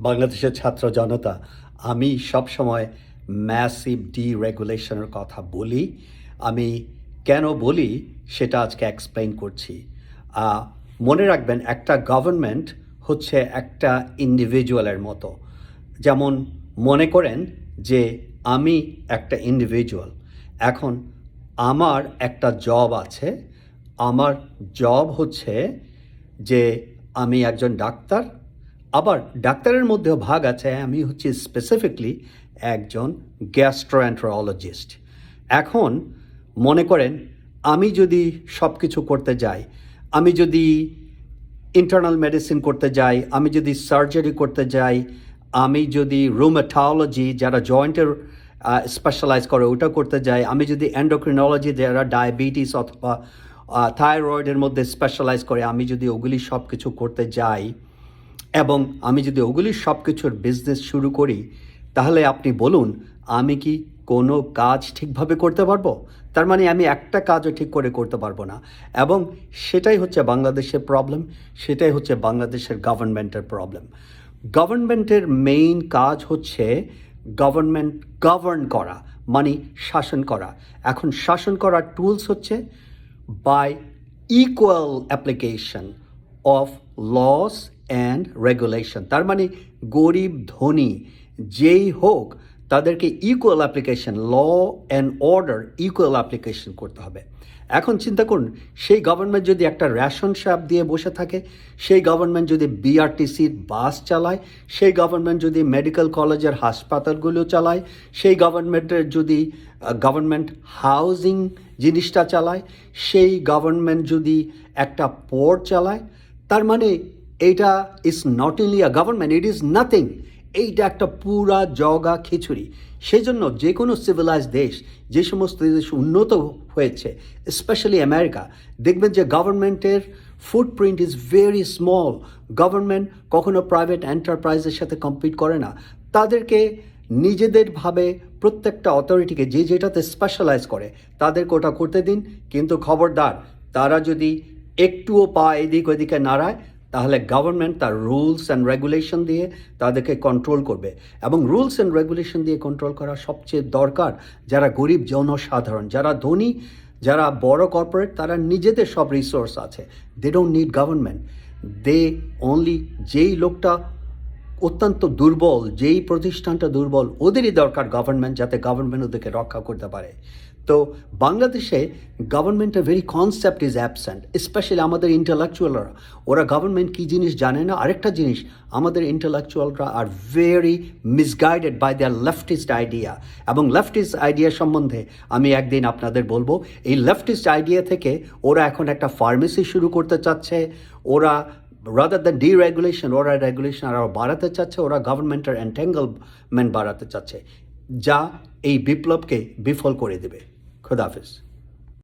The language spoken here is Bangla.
বাংলাদেশের ছাত্র জনতা, আমি সবসময় ম্যাসিভ ডিরেগুলেশনের কথা বলি। আমি কেন বলি সেটা আজকে এক্সপ্লেইন করছি। মনে রাখবেন একটা গভর্নমেন্ট হচ্ছে একটা ইন্ডিভিজুয়ালের মতো। যেমন মনে করেন যে আমি একটা ইন্ডিভিজুয়াল এখন আমার একটা জব আছে, আমার জব হচ্ছে যে আমি একজন ডাক্তার আবার ডাক্তারের মধ্যেও ভাগ আছে, আমি হচ্ছে স্পেসিফিকলি একজন গ্যাস্ট্রোএন্ট্রোলজিস্ট এখন মনে করেন, আমি যদি সব কিছু করতে যাই, আমি যদি ইন্টারনাল মেডিসিন করতে যাই, আমি যদি সার্জারি করতে যাই, আমি যদি রুমেটোলজি যারা জয়েন্টের স্পেশালাইজ করে ওটা করতে যাই, আমি যদি অ্যান্ডোক্রিনোলজি যারা ডায়াবেটিস অথবা থাইরয়েডের মধ্যে স্পেশালাইজ করে, আমি যদি ওগুলি সব কিছু করতে যাই এবং আমি যদি ওগুলির সব কিছুর বিজনেস শুরু করি, তাহলে আপনি বলুন, আমি কি কোনো কাজ ঠিকভাবে করতে পারব? তার মানে আমি একটা কাজও ঠিক করে করতে পারব না। এবং সেটাই হচ্ছে বাংলাদেশের প্রবলেম সেটাই হচ্ছে বাংলাদেশের গভর্নমেন্টের প্রবলেম গভর্নমেন্টের মেইন কাজ হচ্ছে গভর্নমেন্ট গভর্ন করা মানে শাসন করা। এখন শাসন করার টুলস হচ্ছে by equal application of laws and regulation তার মানে গরিব, ধনী, যেই হোক, তাদেরকে equal application law and order equal application করতে হবে। এখন চিন্তা করুন, সেই গভর্নমেন্ট যদি একটা রেশন শ্যাপ দিয়ে বসে থাকে, সেই গভর্নমেন্ট যদি বিআরটিসির বাস চালায়, সেই গভর্নমেন্ট যদি মেডিকেল কলেজের হাসপাতালগুলো চালায়, সেই গভর্নমেন্টের যদি গভর্নমেন্ট হাউজিং জিনিসটা চালায়, সেই গভর্নমেন্ট যদি একটা পোর্ট চালায়, তার মানে এইটা is not only a government it is nothing এইটা একটা পুরা জগা খিচুড়ি। সেই জন্য যে কোনো সিভিলাইজ দেশ, যে সমস্ত দেশ উন্নত হয়েছে স্পেশালি আমেরিকা দেখবেন যে গভর্নমেন্টের footprint is very small government কখনো প্রাইভেট এন্টারপ্রাইজের সাথে কম্পিট করে না। তাদেরকে নিজেদের ভাবে প্রত্যেকটা অথরিটিকে যে যেটাতে স্পেশালাইজ করে, তাদেরকে ওটা করতে দিন। কিন্তু খবরদার, তারা যদি একটুও পা এদিক ওদিকে নাড়ায় তাহলে গভর্নমেন্ট তার রুলস অ্যান্ড রেগুলেশন দিয়ে তাদেরকে কন্ট্রোল করবে। এবং রুলস অ্যান্ড রেগুলেশন দিয়ে কন্ট্রোল করা সবচেয়ে দরকার যারা গরিব, জনসাধারণ, যারা ধনী, যারা বড় কর্পোরেট তারা নিজেদের সব রিসোর্স আছে। They don't need government they only যেই লোকটা অত্যন্ত দুর্বল, যেই প্রতিষ্ঠানটা দুর্বল, ওদেরই দরকার গভর্নমেন্ট যাতে গভর্নমেন্ট ওদেরকে রক্ষা করতে পারে। তো বাংলাদেশে গভর্নমেন্টের very concept is absent specially আমাদের ইন্টালেকচুয়ালরা ওরা গভর্নমেন্ট কী জিনিস জানে না? আরেকটা জিনিস, আমাদের ইন্টালেকচুয়ালরা are very misguided by their leftist idea এবং লেফটিস্ট আইডিয়া সম্বন্ধে আমি একদিন আপনাদের বলব, এই লেফটিস্ট আইডিয়া থেকে ওরা এখন একটা ফার্মেসি শুরু করতে চাচ্ছে, ওরা রাদার দ্যান ডিরেগুলেশন ওরা রেগুলেশন আরও বাড়াতে চাচ্ছে, ওরা গভর্নমেন্টের এন্টেঙ্গলমেন্ট বাড়াতে চাচ্ছে, যা এই বিপ্লবকে বিফল করে দেবে। خدا حافظ